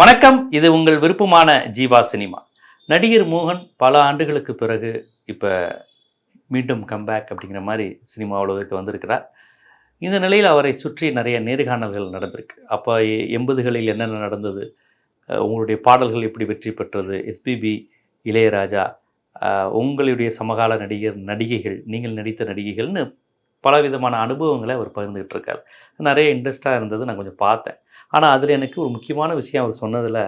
வணக்கம். இது உங்கள் விருப்பமான ஜீவா சினிமா. நடிகர் மோகன் பல ஆண்டுகளுக்கு பிறகு இப்போ மீண்டும் கம்பேக் அப்படிங்கிற மாதிரி சினிமா உலகத்துக்கு வந்திருக்கிறார். இந்த நிலையில் அவரை சுற்றி நிறைய நேர்காணல்கள் நடந்திருக்கு. அப்போ எண்பதுகளில் என்னென்ன நடந்தது? உங்களுடைய பாடல்கள் எப்படி வெற்றி பெற்றது? எஸ்பிபி இளையராஜா உங்களுடைய சமகால நடிகர் நடிகைகள் நீங்கள் நடித்த நடிகைகள்னு பலவிதமான அனுபவங்களை அவர் பகிர்ந்துகிட்டு இருக்கார். நிறைய இன்ட்ரெஸ்டாக இருந்தது நான் கொஞ்சம் பார்த்தேன். ஆனால் அதில் எனக்கு ஒரு முக்கியமான விஷயம் அவர் சொன்னதில்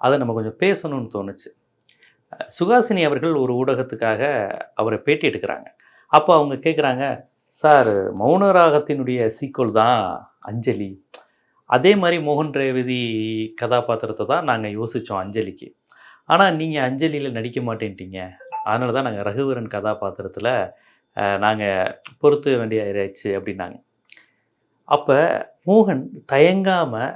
அதை நம்ம கொஞ்சம் பேசணும்னு தோணுச்சு. சுகாசினி அவர்கள் ஒரு ஊடகத்துக்காக அவரை பேட்டி எடுக்கிறாங்க அப்போ அவங்க கேட்குறாங்க சார் மௌனராகத்தினுடைய சீக்வல் தான் அஞ்சலி. அதே மாதிரி மோகன் ரேவதி கதாபாத்திரத்தை தான் நாங்கள் யோசித்தோம் அஞ்சலிக்கு. ஆனால் நீங்கள் அஞ்சலியில் நடிக்க மாட்டேன்ட்டீங்க. அதனால தான் நாங்கள் ரகுவரன் கதாபாத்திரத்தில் நாங்கள் பொருத்த வேண்டிய ஆயிடுச்சு அப்படின்னாங்க. அப்போ மோகன் தயங்காமல்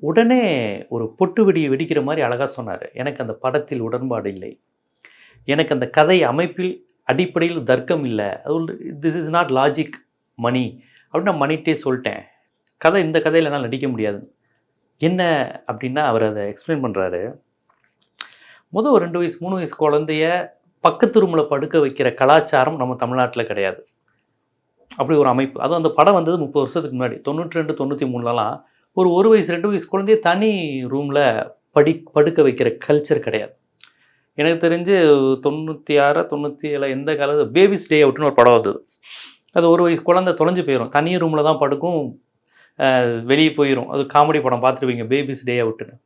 உடனே ஒரு பொட்டு வெடியை வெடிக்கிற மாதிரி அழகாக சொன்னார். எனக்கு அந்த படத்தில் உடன்பாடு இல்லை. எனக்கு அந்த கதை அமைப்பில் அடிப்படையில் தர்க்கம் இல்லை. அது this is not logic Mani அப்படின்னு நான் மணிட்டே சொல்லிட்டேன். கதை இந்த கதையில் என்னால் நடிக்க முடியாது. என்ன அப்படின்னா அவர் அதை எக்ஸ்பிளைன் பண்ணுறாரு முதல் ஒரு ரெண்டு வயசு மூணு வயசு குழந்தைய பக்கத்து ரூமில் படுக்க வைக்கிற கலாச்சாரம் நம்ம தமிழ்நாட்டில் கிடையாது. அப்படி ஒரு அமைப்பு. அதுவும் அந்த படம் வந்தது முப்பது வருஷத்துக்கு முன்னாடி. தொண்ணூற்றி ரெண்டு தொண்ணூற்றி மூணுலலாம் ஒரு ஒரு வயசு ரெண்டு வயசு குழந்தைய தனி ரூமில் படி படுக்க வைக்கிற கல்ச்சர் கிடையாது. எனக்கு தெரிஞ்சு தொண்ணூற்றி ஆறு தொண்ணூற்றி ஏழு எந்த காலத்து பேபிஸ் டே அவுட்னு ஒரு படம் வந்தது. அது ஒரு வயசு குழந்தை தொலைஞ்சு போயிடும் தனி ரூமில் தான் படுக்கும் வெளியே போயிடும் அது காமெடி படம் பார்த்துருப்பீங்க பேபிஸ் டே அவுட்டுன்னு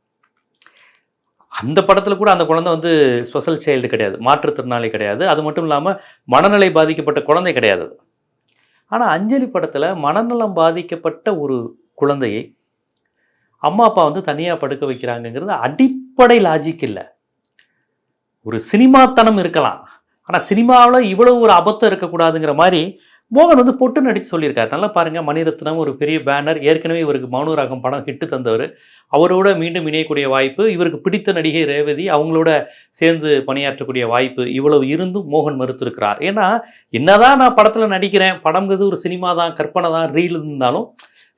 அந்த படத்தில் கூட அந்த குழந்தை வந்து ஸ்பெஷல் சைல்டு கிடையாது. மாற்றுத்திறனாளி கிடையாது. அது மட்டும் இல்லாமல் மனநிலை பாதிக்கப்பட்ட குழந்தை கிடையாது ஆனால் அஞ்சலி படத்தில் மனநலம் பாதிக்கப்பட்ட ஒரு குழந்தையை அம்மா அப்பா வந்து தனியாக படுக்க வைக்கிறாங்கங்கிறது அடிப்படை லாஜிக் இல்லை. ஒரு சினிமாத்தனம் இருக்கலாம். ஆனால் சினிமாவில் இவ்வளோ ஒரு அபத்தம் இருக்கக்கூடாதுங்கிற மாதிரி மோகன் வந்து பொட்டு நடித்து சொல்லியிருக்காரு. நல்லா பாருங்கள் மணிரத்னம் ஒரு பெரிய பேனர் ஏற்கனவே இவருக்கு மௌனராகம் படம் ஹிட்டு தந்தவர். அவரோட மீண்டும் இணையக்கூடிய வாய்ப்பு இவருக்கு பிடித்த நடிகை ரேவதி அவங்களோட சேர்ந்து பணியாற்றக்கூடிய வாய்ப்பு இவ்வளவு இருந்தும் மோகன் மறுத்திருக்கிறார். ஏன்னா என்னதான் நான் படத்தில் நடிக்கிறேன் படம்ங்கிறது ஒரு சினிமா தான் கற்பனை தான் ரீல் இருந்தாலும்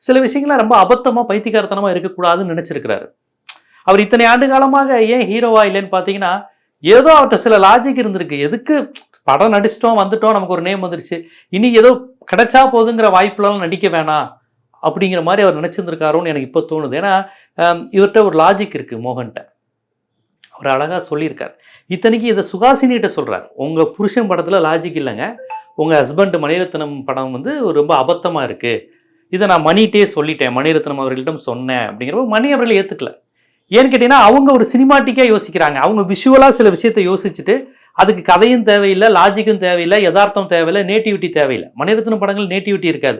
சில விஷயங்கள்லாம் ரொம்ப அபத்தமாக பைத்தியக்காரத்தனமாக இருக்கக்கூடாதுன்னு நினச்சிருக்கிறாரு. அவர் இத்தனை ஆண்டு காலமாக ஏன் ஹீரோவா இல்லைன்னு பார்த்தீங்கன்னா ஏதோ அவர்கிட்ட சில லாஜிக் இருந்திருக்கு. எதுக்கு படம் நடிச்சிட்டோம் வந்துட்டோம் நமக்கு ஒரு நேம் வந்துருச்சு. இனி ஏதோ கிடைச்சா போதுங்கிற வாய்ப்புலாம் நடிக்க வேணாம் அப்படிங்கிற மாதிரி அவர் நினச்சிருந்துருக்காரோன்னு எனக்கு இப்போ தோணுது. ஏன்னா இவர்கிட்ட ஒரு லாஜிக் இருக்குது மோகன்கிட்ட. அவர் அழகாக சொல்லியிருக்கார். இத்தனைக்கு இதை சுகாசினிகிட்ட சொல்கிறார் உங்கள் புருஷன் படத்தில் லாஜிக் இல்லைங்க. உங்கள் ஹஸ்பண்ட் மணிரத்னம் படம் வந்து ரொம்ப அபத்தமாக இருக்குது இதை நான் மணிகிட்டே சொல்லிட்டேன் மணிரத்னம் அவர்களிடம் சொன்னேன் அப்படிங்கிறப்ப மணி அவர்களை ஏற்றுக்கல ஏன்னு கேட்டிங்கன்னா அவங்க ஒரு சினிமாட்டிக்காக யோசிக்கிறாங்க. அவங்க விஷுவலாக சில விஷயத்தை யோசிச்சுட்டு அதுக்கு கதையும் தேவையில்லை லாஜிக்கும் தேவையில்லை யதார்த்தம் தேவையில்லை நேட்டிவிட்டி தேவையில்லை. மணிரத்னம் படங்கள் நேட்டிவிட்டி இருக்காது.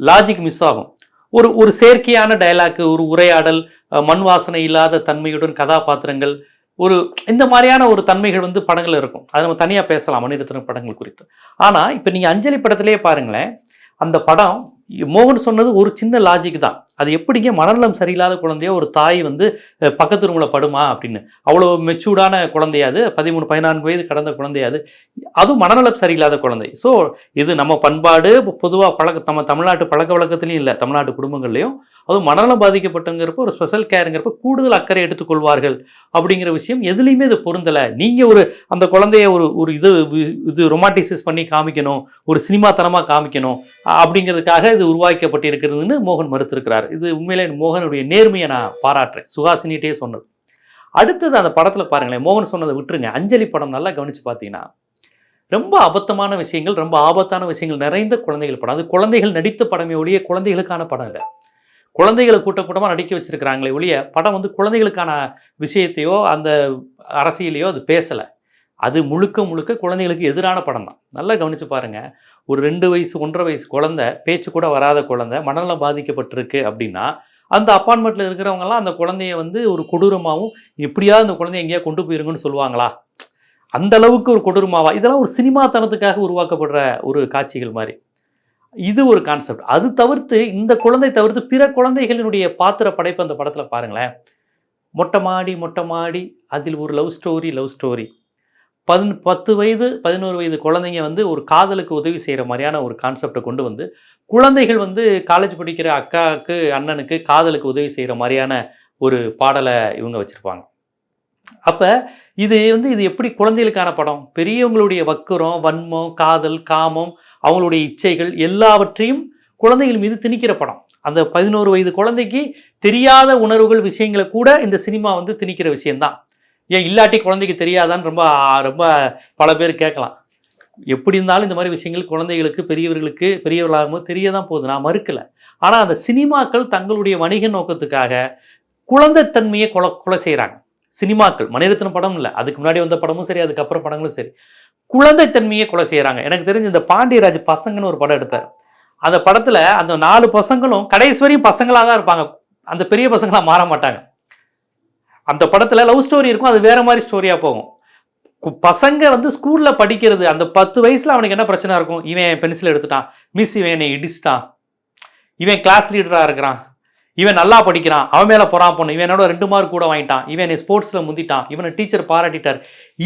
லாஜிக் மிஸ் ஆகும். ஒரு ஒரு செயற்கையான டயலாக்கு ஒரு உரையாடல் மண் வாசனை இல்லாத தன்மையுடன் கதாபாத்திரங்கள் ஒரு இந்த மாதிரியான ஒரு தன்மைகள் வந்து படங்கள் இருக்கும். அதை நம்ம தனியாக பேசலாம் மணிரத்னம் படங்கள் குறித்து. ஆனால் இப்போ நீங்கள் அஞ்சலி படத்திலே பாருங்களேன் அந்த படம் மோகன் சொன்னது ஒரு சின்ன லாஜிக் தான். அது எப்படிங்க மனநலம் சரியில்லாத குழந்தைய ஒரு தாய் வந்து பக்கத்து ரூமில் படுமா அப்படின்னு. அவ்வளோ மெச்சூர்டான குழந்தையாது பதிமூணு பதினான்கு வயது கடந்த குழந்தையாது அதுவும் மனநலம் சரியில்லாத குழந்தை. ஸோ இது நம்ம பண்பாடு பொதுவாக பழக்க நம்ம தமிழ்நாட்டு பழக்க வழக்கத்துலையும் இல்லை தமிழ்நாட்டு குடும்பங்கள்லையும் அதுவும் மனநலம் பாதிக்கப்பட்டங்கிறப்ப ஒரு ஸ்பெஷல் கேருங்கிறப்ப கூடுதல் அக்கறை எடுத்துக்கொள்வார்கள் அப்படிங்கிற விஷயம் எதுலேயுமே இது பொருந்தலை. நீங்கள் ஒரு அந்த குழந்தைய ஒரு ஒரு இது இது ரொமாட்டிசைஸ் பண்ணி காமிக்கணும் ஒரு சினிமாத்தனமாக காமிக்கணும் அப்படிங்கிறதுக்காக இது உருவாக்கப்பட்டிருக்கிறதுன்னு மோகன் மறுத்திருக்கிறார். இது உண்மையிலே மோகனுடைய நேர்மையை நான் பாராட்டுறேன். சுஹாசினிகிட்டே சொன்னது. அடுத்தது அந்த படத்தில் பாருங்களேன் மோகன் சொன்னதை விட்டுருங்க. அஞ்சலி படம் நல்லா கவனித்து பார்த்தீங்கன்னா ரொம்ப அபத்தமான விஷயங்கள் ரொம்ப ஆபத்தான விஷயங்கள் நிறைந்த குழந்தைகள் படம். அது குழந்தைகள் நடித்த படமே ஒழிய குழந்தைகளுக்கான படம் இல்லை. குழந்தைகளை கூட்ட கூட்டமாக நடிக்க வச்சுருக்கிறாங்களே ஒழிய படம் வந்து குழந்தைகளுக்கான விஷயத்தையோ அந்த அரசியலையோ அது பேசலை. அது முழுக்க முழுக்க குழந்தைகளுக்கு எதிரான படம் தான். நல்லா கவனித்து பாருங்கள் ஒரு ரெண்டு வயசு ஒன்றரை வயசு குழந்தை பேச்சு கூட வராத குழந்தை மனநலம் பாதிக்கப்பட்டிருக்கு அப்படின்னா அந்த அப்பார்ட்மெண்ட்டில் இருக்கிறவங்கலாம் அந்த குழந்தைய வந்து ஒரு கொடூரமாகவும் எப்படியாவது அந்த குழந்தைய எங்கேயா கொண்டு போயிருங்கன்னு சொல்லுவாங்களா? அந்த அளவுக்கு ஒரு கொடூரமாவா? இதெல்லாம் ஒரு சினிமாத்தனத்துக்காக உருவாக்கப்படுற ஒரு காட்சிகள் மாதிரி. இது ஒரு கான்செப்ட் அது தவிர்த்து இந்த குழந்தை தவிர்த்து பிற குழந்தைகளினுடைய பாத்திர படைப்பு அந்த படத்தில் பாருங்களேன். மொட்டை மாடி மொட்டை மாடி அதில் ஒரு லவ் ஸ்டோரி லவ் ஸ்டோரி பதின் பத்து வயது பதினோரு வயது குழந்தைங்க வந்து ஒரு காதலுக்கு உதவி செய்கிற மாதிரியான ஒரு கான்செப்டை கொண்டு வந்து குழந்தைகள் வந்து காலேஜ் படிக்கிற அக்காவுக்கு அண்ணனுக்கு காதலுக்கு உதவி செய்கிற மாதிரியான ஒரு பாடலை இவங்க வச்சுருப்பாங்க. அப்போ இது வந்து இது எப்படி குழந்தைகளுக்கான படம்? பெரியவங்களுடைய வக்குரம் வன்மம் காதல் காமம் அவங்களுடைய இச்சைகள் எல்லாவற்றையும் குழந்தைகள் மீது திணிக்கிற படம். அந்த பதினோரு வயது குழந்தைக்கு தெரியாத உணர்வுகள் விஷயங்களை கூட இந்த சினிமா வந்து திணிக்கிற விஷயம்தான். ஏன் இல்லாட்டி குழந்தைக்கு தெரியாதான்னு ரொம்ப ரொம்ப பல பேர் கேட்கலாம். எப்படி இருந்தாலும் இந்த மாதிரி விஷயங்கள் குழந்தைகளுக்கு பெரியவர்களுக்கு பெரியவர்களாகும்போது தெரிய தான் போகுது. நான் மறுக்கலை. ஆனால் அந்த சினிமாக்கள் தங்களுடைய வணிக நோக்கத்துக்காக குழந்தைத்தன்மையை கொலை கொலை செய்கிறாங்க சினிமாக்கள் மணிரத்ன படம் இல்லை. அதுக்கு முன்னாடி வந்த படமும் சரி அதுக்கப்புறம் படங்களும் சரி. குழந்தைத்தன்மையை கொலை செய்கிறாங்க எனக்கு தெரிஞ்சு இந்த பாண்டியராஜ் பசங்கன்னு ஒரு படம் எடுத்தார். அந்த படத்தில் அந்த நாலு பசங்களும் கடைசி வரையும் பசங்களாக தான் இருப்பாங்க. அந்த பெரிய பசங்களாக மாற மாட்டாங்க. அந்த படத்தில் லவ் ஸ்டோரி இருக்கும். அது வேறு மாதிரி ஸ்டோரியாக போகும். கு- பசங்க வந்து ஸ்கூலில் படிக்கிறது அந்த பத்து வயசில் அவனுக்கு என்ன பிரச்சனை இருக்கும்? இவன் பென்சில் எடுத்துட்டான். மிஸ் இவன் என்னை இடிச்சிட்டான். இவன் கிளாஸ் லீடராக இருக்கிறான். இவன் நல்லா படிக்கிறான் அவன் மேலே பொறாம பொண்ணு இவனோட ரெண்டு மார்க் கூட வாங்கிட்டான் இவன் என்னை ஸ்போர்ட்ஸில் முந்திட்டான் இவனை டீச்சர் பாராட்டிட்டார்.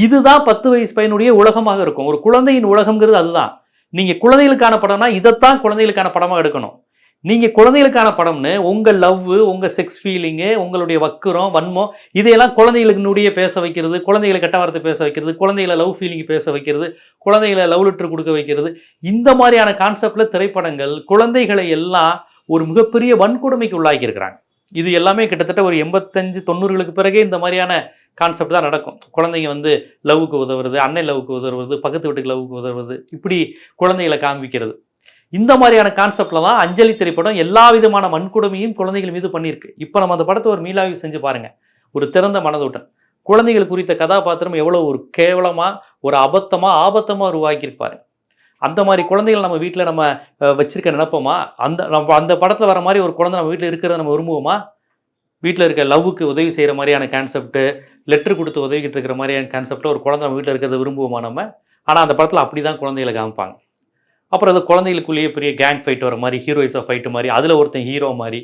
இதுதான் பத்து வயசு பையனுடைய உலகமாக இருக்கும். ஒரு குழந்தையின் உலகம்ங்கிறது அதுதான். நீங்கள் குழந்தைகளுக்கான படம்னா இதைத்தான் குழந்தைகளுக்கான படமாக எடுக்கணும். நீங்கள் குழந்தைகளுக்கான படம்னு உங்கள் லவ் உங்கள் செக்ஸ் ஃபீலிங்கு உங்களுடைய வக்குரம் வன்மம் இதையெல்லாம் குழந்தைகளுக்குனுடைய பேச வைக்கிறது குழந்தைகளை கெட்ட வார்த்தை பேச வைக்கிறது குழந்தைகளை லவ் ஃபீலிங் பேச வைக்கிறது குழந்தைகளை லவ் லெட்டர் கொடுக்க வைக்கிறது. இந்த மாதிரியான கான்செப்டில் திரைப்படங்கள் குழந்தைகளை எல்லாம் ஒரு மிகப்பெரிய வன்கொடுமைக்கு உள்ளாக்கியிருக்கிறாங்க இது எல்லாமே கிட்டத்தட்ட ஒரு எண்பத்தஞ்சு தொண்ணூறுகளுக்கு பிறகே இந்த மாதிரியான கான்செப்ட் தான் நடக்கும். குழந்தைங்க வந்து லவ்வுக்கு உதவுறது அன்னை லவ்வுக்கு உதவுறது பக்கத்து வீட்டுக்கு லவ்வுக்கு உதவுறது இப்படி குழந்தைகளை காண்பிக்கிறது. இந்த மாதிரியான கான்செப்டில் தான் அஞ்சலி திரைப்படம் எல்லா விதமான வன்கொடுமையும் குழந்தைகள் மீது பண்ணியிருக்கு. இப்போ நம்ம அந்த படத்தை ஒரு மீளாய்வு செஞ்சு பாருங்கள் ஒரு திறந்த மனதுடன் குழந்தைகள் குறித்த கதாபாத்திரம் எவ்வளோ ஒரு கேவலமாக ஒரு அபத்தமாக ஆபத்தமாக உருவாக்கியிருப்பாரு. அந்த மாதிரி குழந்தைகள் நம்ம வீட்டில் நம்ம வச்சிருக்க நினைப்போமா? அந்த நம்ம அந்த படத்தில் வர மாதிரி ஒரு குழந்தை நம்ம வீட்டில் இருக்கிறத நம்ம விரும்புவோமா? வீட்டில் இருக்க லவ்வுக்கு உதவி செய்கிற மாதிரியான கான்செப்ட்டு லெட்டர் கொடுத்து உதவிக்கிட்டு இருக்கிற மாதிரியான கான்செப்ட்டில் ஒரு குழந்தை நம்ம வீட்டில் இருக்கிறத விரும்புவோமா நம்ம? ஆனால் அந்த படத்தில் அப்படி தான் குழந்தைகளை காமிப்பாங்க. அப்புறம் அது குழந்தைகளுக்குள்ளேயே பெரிய கேங் ஃபைட் வர மாதிரி ஹீரோயிஸாக ஃபைட்டு மாதிரி அதில் ஒருத்தன் ஹீரோ மாதிரி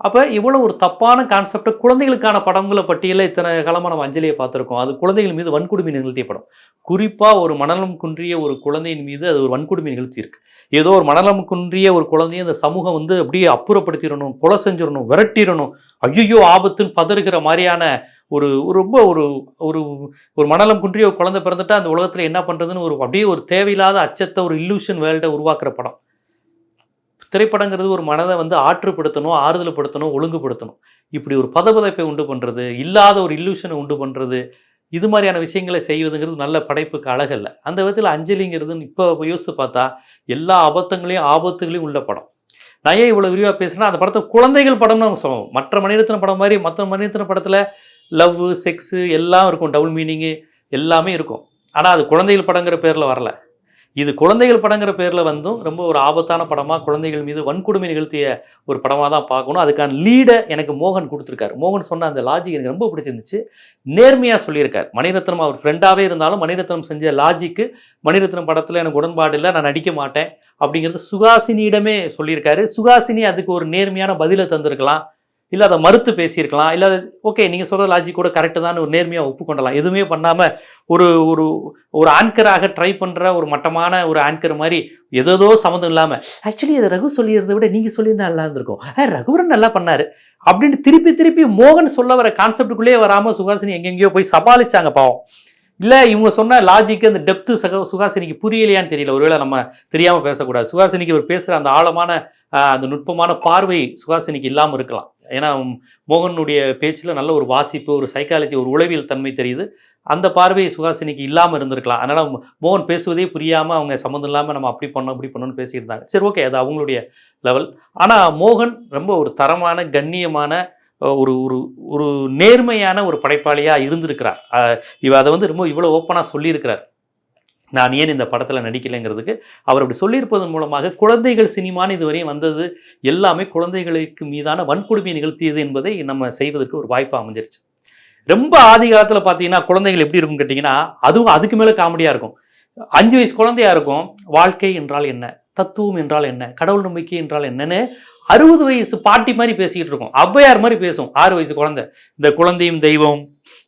அப்போ இவ்வளோ ஒரு தப்பான கான்செப்ட் குழந்தைகளுக்கான படங்களை பட்டியலில் இத்தனை காலமாக நம்ம அஞ்சலியை பார்த்துருக்கோம். அது குழந்தைகள் மீது வன்கொடுமை நிகழ்த்திய படம் குறிப்பாக ஒரு மனநலம் குன்றிய ஒரு குழந்தையின் மீது அது ஒரு வன்கொடுமை நிகழ்த்தியிருக்கு. ஏதோ ஒரு மனநலம் குன்றிய ஒரு குழந்தைய அந்த சமூகம் வந்து அப்படியே அப்புறப்படுத்திடணும் கொலை செஞ்சிடணும் விரட்டிடணும் ஐயோ ஆபத்துன்னு பதறுகிற மாதிரியான ஒரு ஒரு ரொம்ப ஒரு ஒரு ஒரு மனநலம் குன்றிய ஒரு குழந்தை பிறந்துட்டா அந்த உலகத்தில் என்ன பண்ணுறதுன்னு ஒரு அப்படியே ஒரு தேவையில்லாத அச்சத்தை ஒரு இல்லூஷன் வேர்ல்டை உருவாக்குற படம். திரைப்படங்கிறது ஒரு மனதை வந்து ஆற்றுப்படுத்தணும் ஆறுதல்படுத்தணும் ஒழுங்குபடுத்தணும். இப்படி ஒரு பதபதப்பை உண்டு பண்ணுறது இல்லாத ஒரு இல்லூஷனை உண்டு பண்ணுறது இது மாதிரியான விஷயங்களை செய்வதுங்கிறது நல்ல படைப்புக்கு அழகல்ல அந்த விதத்தில் அஞ்சலிங்கிறது இப்போ யோசித்து பார்த்தா எல்லா அபத்தங்களையும் ஆபத்துகளையும் உள்ள படம். நான் ஏன் இவ்வளோ விரிவாக பேசுனா அந்த படத்தை குழந்தைகள் படம்னு அவங்க சொல்லுவோம் மற்ற மணிரத்ன படம் மாதிரி மற்ற மணிரத்ன படத்தில் லவ் செக்ஸு எல்லாம் இருக்கும் டபுள் மீனிங்கு எல்லாமே இருக்கும். ஆனால் அது குழந்தைகள் படங்கிற பேரில் வரல. இது குழந்தைகள் படங்கிற பேரில் வந்தும் ரொம்ப ஒரு ஆபத்தான படமாக குழந்தைகள் மீது வன்கொடுமை நிகழ்த்திய ஒரு படமாக தான் பார்க்கணும். அதுக்கான லீடை எனக்கு மோகன் கொடுத்துருக்காரு. மோகன் சொன்ன அந்த லாஜிக் எனக்கு ரொம்ப பிடிச்சிருந்துச்சு. நேர்மையாக சொல்லியிருக்கார். மணிரத்னம் அவர் ஃப்ரெண்டாகவே இருந்தாலும் மணிரத்னம் செஞ்ச லாஜிக்கு மணிரத்னம் படத்தில் எனக்கு உடன்பாடு இல்லை நான் நடிக்க மாட்டேன் அப்படிங்கிறது சுகாசினியிடமே சொல்லியிருக்காரு. சுகாசினி அதுக்கு ஒரு நேர்மையான பதிலை தந்திருக்கலாம். இல்லை அதை மறுத்து பேசியிருக்கலாம். இல்லை ஓகே நீங்கள் சொல்கிற லாஜிக் கூட கரெக்டு தான் ஒரு நேர்மையாக ஒப்புக்கொண்டலாம் எதுவுமே பண்ணாமல் ஒரு ஒரு ஒரு ஆங்கராக ட்ரை பண்ணுற ஒரு மட்டமான ஒரு ஆங்கர் மாதிரி எதோ சம்மந்தம் இல்லாமல் ஆக்சுவலி அதை ரகு சொல்லியிருந்த விட நீங்கள் சொல்லியிருந்தா நல்லா இருந்திருக்கும். "ஆ, ரகுவரன் நல்லா பண்ணார். அப்படின்னு திருப்பி திருப்பி மோகன் சொல்ல வர கான்செப்டுக்குள்ளேயே வராமல் சுகாசினி எங்கெங்கேயோ போய் சமாளிச்சாங்க பாவம். இல்லை இவங்க சொன்ன லாஜிக்கு அந்த டெப்த்து சக சுகாசினிக்கு புரியலையான்னு தெரியல. ஒருவேளை நம்ம தெரியாமல் பேசக்கூடாது. சுகாசினிக்கு இவர் பேசுகிற அந்த ஆழமான அந்த நுட்பமான பார்வை சுகாசினிக்கு இல்லாமல் இருக்கலாம். ஏன்னா மோகனுடைய பேச்சில் நல்ல ஒரு வாசிப்பு ஒரு சைக்காலஜி ஒரு உளவியல் தன்மை தெரியுது. அந்த பார்வை சுகாசினிக்கு இல்லாமல் இருந்திருக்கலாம். அதனால் மோகன் பேசுவதே புரியாமல் அவங்க சம்மந்தம் இல்லாமல் நம்ம அப்படி பண்ணோம் இப்படி பண்ணோம்னு பேசியிருந்தாங்க சரி ஓகே அது அவங்களுடைய லெவல் ஆனால் மோகன் ரொம்ப ஒரு தரமான கண்ணியமான ஒரு ஒரு ஒரு நேர்மையான ஒரு படைப்பாளியாக இருந்திருக்கிறார். இவ அதை வந்து ரொம்ப இவ்வளோ ஓப்பனாக சொல்லியிருக்கிறார். நான் ஏன் இந்த படத்தில் நடிக்கலைங்கிறதுக்கு அவர் அப்படி சொல்லியிருப்பதன் மூலமாக குழந்தைகள் சினிமான்னு இதுவரையும் வந்தது எல்லாமே குழந்தைகளுக்கு மீதான வன்கொடுமை நிகழ்த்தியது என்பதை நம்ம செய்வதற்கு ஒரு வாய்ப்பு அமைஞ்சிருச்சு. ரொம்ப ஆதி காலத்தில் பார்த்தீங்கன்னா குழந்தைகள் எப்படி இருக்கும் கேட்டிங்கன்னா அதுவும் அதுக்கு மேலே காமெடியாக இருக்கும். அஞ்சு வயசு குழந்தையாக இருக்கும். வாழ்க்கை என்றால் என்ன? தத்துவம் என்றால் என்ன? கடவுள் நம்பிக்கை என்றால் என்னன்னு அறுபது வயசு பாட்டி மாதிரி பேசிக்கிட்டு இருக்கும். ஔவையார் மாதிரி பேசும். ஆறு வயசு குழந்தை. இந்த குழந்தையும் தெய்வம்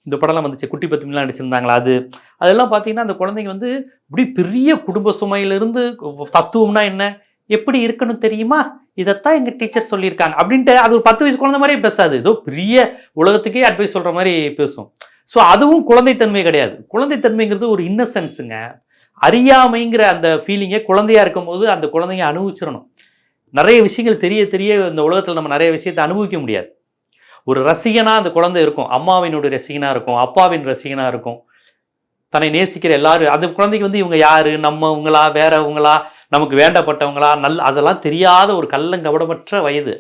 இந்த படம்லாம் வந்துச்சு. குட்டி பத்துலாம் நடிச்சிருந்தாங்களா அது? அதெல்லாம் பார்த்தீங்கன்னா அந்த குழந்தைங்க வந்து இப்படி பெரிய குடும்ப சுமையிலிருந்து தத்துவம்னா என்ன? எப்படி இருக்கணும் தெரியுமா? இதைத்தான் எங்கள் டீச்சர் சொல்லியிருக்காங்க. அப்படின்ட்டு அது ஒரு பத்து வயசு குழந்தை மாதிரியே பேசாது. ஏதோ பெரிய உலகத்துக்கே அட்வைஸ் சொல்கிற மாதிரி பேசும். ஸோ அதுவும் குழந்தைத்தன்மை கிடையாது. குழந்தைத்தன்மைங்கிறது ஒரு இன்னசென்ஸுங்க அறியாமைங்கிற அந்த ஃபீலிங்கை குழந்தையா இருக்கும்போது அந்த குழந்தைங்க அனுபவிச்சிடணும் நிறைய விஷயங்கள் தெரிய தெரிய இந்த உலகத்தில் நம்ம நிறைய விஷயத்தை அனுபவிக்க முடியாது. ஒரு ரசிகனா அந்த குழந்தை இருக்கும். அம்மாவினுடைய ரசிகனாக இருக்கும். அப்பாவின் ரசிகனாக இருக்கும். தன்னை நேசிக்கிற எல்லாரும் அந்த குழந்தைக்கு வந்து இவங்க யாரு? நம்மவங்களா வேறவங்களா நமக்கு வேண்டப்பட்டவங்களா? நல் அதெல்லாம் தெரியாத ஒரு கள்ளங்கபடமற்ற வயது.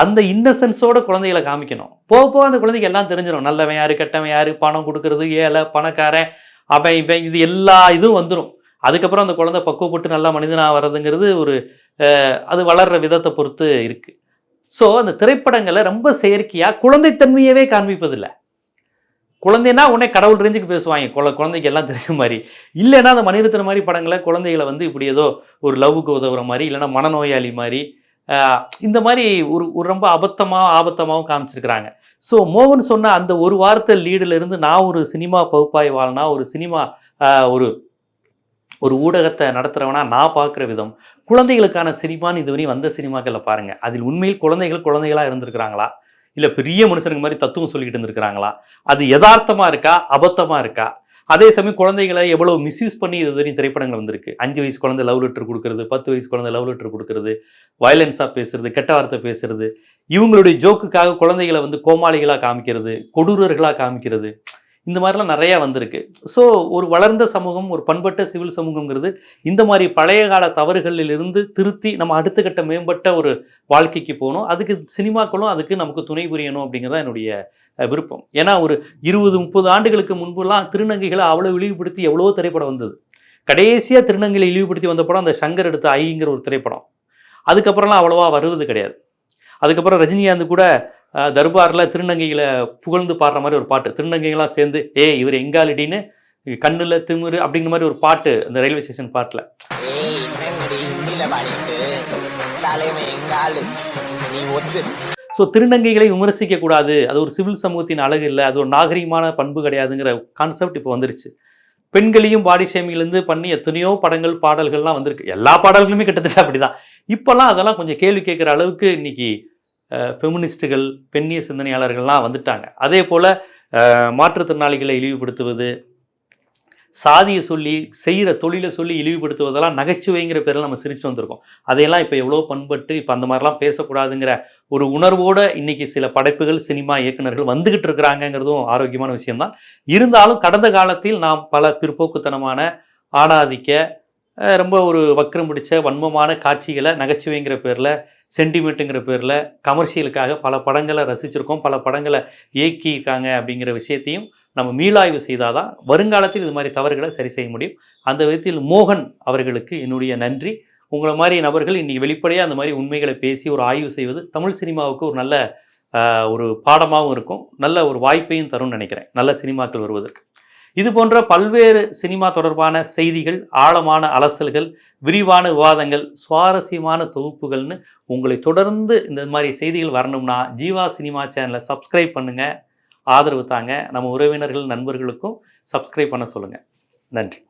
அந்த இன்னசென்ஸோட குழந்தைகளை காமிக்கணும். போக போக அந்த குழந்தைக்கு எல்லாம் தெரிஞ்சிடும் நல்லவன் யாரு? கெட்டவன் யாரு? பணம் கொடுக்கறது ஏழை பணக்காரன் அவன் இவன் இது எல்லா இதுவும் வந்துடும் அதுக்கப்புறம் அந்த குழந்தை பக்குவப்பட்டு நல்ல மனிதனாக வர்றதுங்கிறது ஒரு அது வளர்கிற விதத்தை பொறுத்து இருக்குது ஸோ அந்த திரைப்படங்களை ரொம்ப செயற்கையாக குழந்தைத்தன்மையவே காண்பிப்பதில்லை. குழந்தைன்னா உடனே கடவுள் ரேஞ்சுக்கு பேசுவாங்க. குழ குழந்தைக்கு எல்லாம் தெரிஞ்ச மாதிரி. இல்லைன்னா அந்த மனிதத்தின மாதிரி படங்களை குழந்தைகளை வந்து இப்படி ஏதோ ஒரு லவ்வுக்கு உதவுற மாதிரி இல்லைன்னா மனநோயாளி மாதிரி இந்த மாதிரி ஒரு ஒரு ரொம்ப அபத்தமாக ஆபத்தமாகவும் காமிச்சிருக்கிறாங்க. ஸோ மோகன் சொன்ன அந்த ஒரு வாரத்தை லீடுல இருந்து நான் ஒரு சினிமா பகுப்பாய்வாளனா ஒரு சினிமா ஒரு ஒரு ஊடகத்தை நடத்துகிறவனா நான் பார்க்குற விதம். குழந்தைகளுக்கான சினிமான்னு இதுவரையும் வந்த சினிமாக்களில் பாருங்கள் அதில் உண்மையில் குழந்தைகள் குழந்தைகளாக இருந்திருக்கிறாங்களா? இல்லை பெரிய மனுஷனுக்கு மாதிரி தத்துவம் சொல்லிக்கிட்டு இருந்திருக்கிறாங்களா? அது யதார்த்தமாக இருக்கா? அபத்தமாக இருக்கா? அதே சமயம் குழந்தைகளை எவ்வளோ மிஸ்யூஸ் பண்ணி இது வரையும் திரைப்படங்கள் வந்திருக்கு. அஞ்சு வயசு குழந்தை லவ் லெட்டர் கொடுக்கறது பத்து வயசு குழந்தை லவ் லெட்டர் கொடுக்கறது வயலன்ஸாக பேசுறது கெட்ட வார்த்தை பேசுறது இவங்களுடைய ஜோக்குக்காக குழந்தைகளை வந்து கோமாளிகளாக காமிக்கிறது கொடூரர்களாக காமிக்கிறது. இந்த மாதிரிலாம் நிறையா வந்திருக்கு. ஸோ ஒரு வளர்ந்த சமூகம் ஒரு பண்பட்ட சிவில் சமூகங்கிறது இந்த மாதிரி பழைய கால தவறுகளிலிருந்து திருத்தி நம்ம அடுத்த கட்ட மேம்பட்ட ஒரு வாழ்க்கைக்கு போகணும். அதுக்கு சினிமாக்களும் அதுக்கு நமக்கு துணை புரியணும் அப்படிங்கிறது என்னுடைய விருப்பம். ஏன்னா ஒரு இருபது முப்பது ஆண்டுகளுக்கு முன்புலாம் திருநங்கைகளை அவ்வளோ இழிவுபடுத்தி எவ்வளோ திரைப்படம் வந்தது. கடைசியாக திருநங்கைகளை இழிவுபடுத்தி வந்த படம் அந்த சங்கர் எடுத்த ஐங்கிற ஒரு திரைப்படம். அதுக்கப்புறம்லாம் அவ்வளோவா வருவது கிடையாது. அதுக்கப்புறம் ரஜினிகாந்த் கூட தர்பாரில் திருநங்கைகளை புகழ்ந்து பாடுற மாதிரி ஒரு பாட்டு. திருநங்கைகளாம் சேர்ந்து ஏ இவர் எங்காலிடின்னு கண்ணில் திமிரு அப்படிங்கிற மாதிரி ஒரு பாட்டு அந்த ரயில்வே ஸ்டேஷன் பாட்டில். ஸோ திருநங்கைகளை விமர்சிக்க கூடாது அது ஒரு சிவில் சமூகத்தின் அழகு இல்லை. அது ஒரு நாகரிகமான பண்பு கிடையாதுங்கிற கான்செப்ட் இப்போ வந்துருச்சு. பெண்களையும் பாடி ஷேமிங்லேருந்து பண்ணி எத்தனையோ படங்கள் பாடல்கள்லாம் வந்திருக்கு. எல்லா பாடல்களுமே கிட்டத்தட்ட அப்படிதான். இப்போல்லாம் அதெல்லாம் கொஞ்சம் கேள்வி கேட்குற அளவுக்கு இன்னைக்கு ஃபெமினிஸ்ட்டுகள் பெண்ணிய சிந்தனையாளர்கள்லாம் வந்துட்டாங்க. அதே போல் மாற்றுத்திறனாளிகளை இழிவுபடுத்துவது சாதியை சொல்லி செய்கிற தொழிலை சொல்லி இழிவுபடுத்துவதெல்லாம் நகைச்சுவைங்கிற பேரில் நம்ம சிரித்து வந்திருக்கோம். அதையெல்லாம் இப்போ எவ்வளோ பண்பட்டு இப்போ அந்த மாதிரிலாம் பேசக்கூடாதுங்கிற ஒரு உணர்வோடு இன்னைக்கு சில படைப்புகள் சினிமா இயக்குநர்கள் வந்துக்கிட்டு இருக்கிறாங்கங்கிறதும் ஆரோக்கியமான விஷயம்தான். இருந்தாலும் கடந்த காலத்தில் நாம் பல பிற்போக்குத்தனமான ஆணாதிக்க ரொம்ப ஒரு வக்கரம் பிடிச்ச வன்மமான காட்சிகளை நகைச்சுவைங்கிற பேரில் சென்டிமெண்ட்டுங்கிற பேரில் கமர்ஷியலுக்காக பல படங்களை ரசிச்சிருக்கோம் பல படங்களை இயக்கியிருக்காங்க அப்படிங்கிற விஷயத்தையும் நம்ம மீளாய்வு செய்தாதான் வருங்காலத்தில் இது மாதிரி தவறுகளை சரி செய்ய முடியும். அந்த விதத்தில் மோகன் அவர்களுக்கு என்னுடைய நன்றி. உங்களை மாதிரி நபர்கள் இன்னைக்கு வெளிப்படையாக அந்த மாதிரி உண்மைகளை பேசி ஒரு ஆய்வு செய்வது தமிழ் சினிமாவுக்கு ஒரு நல்ல ஒரு பாடமாகவும் இருக்கும். நல்ல ஒரு வாய்ப்பையும் தரும்னு நினைக்கிறேன். நல்ல சினிமாக்கள் வருவதற்கு. இது போன்ற பல்வேறு சினிமா தொடர்பான செய்திகள் ஆழமான அலசல்கள் விரிவான விவாதங்கள் சுவாரஸ்யமான தொகுப்புகள்னு உங்களை தொடர்ந்து இந்த மாதிரி செய்திகள் வரணும்னா ஜீவா சினிமா சேனலை சப்ஸ்கிரைப் பண்ணுங்கள் ஆதரவு தாங்க நம்ம உறவினர்கள் நண்பர்களுக்கும் சப்ஸ்கிரைப் பண்ண சொல்லுங்கள் நன்றி.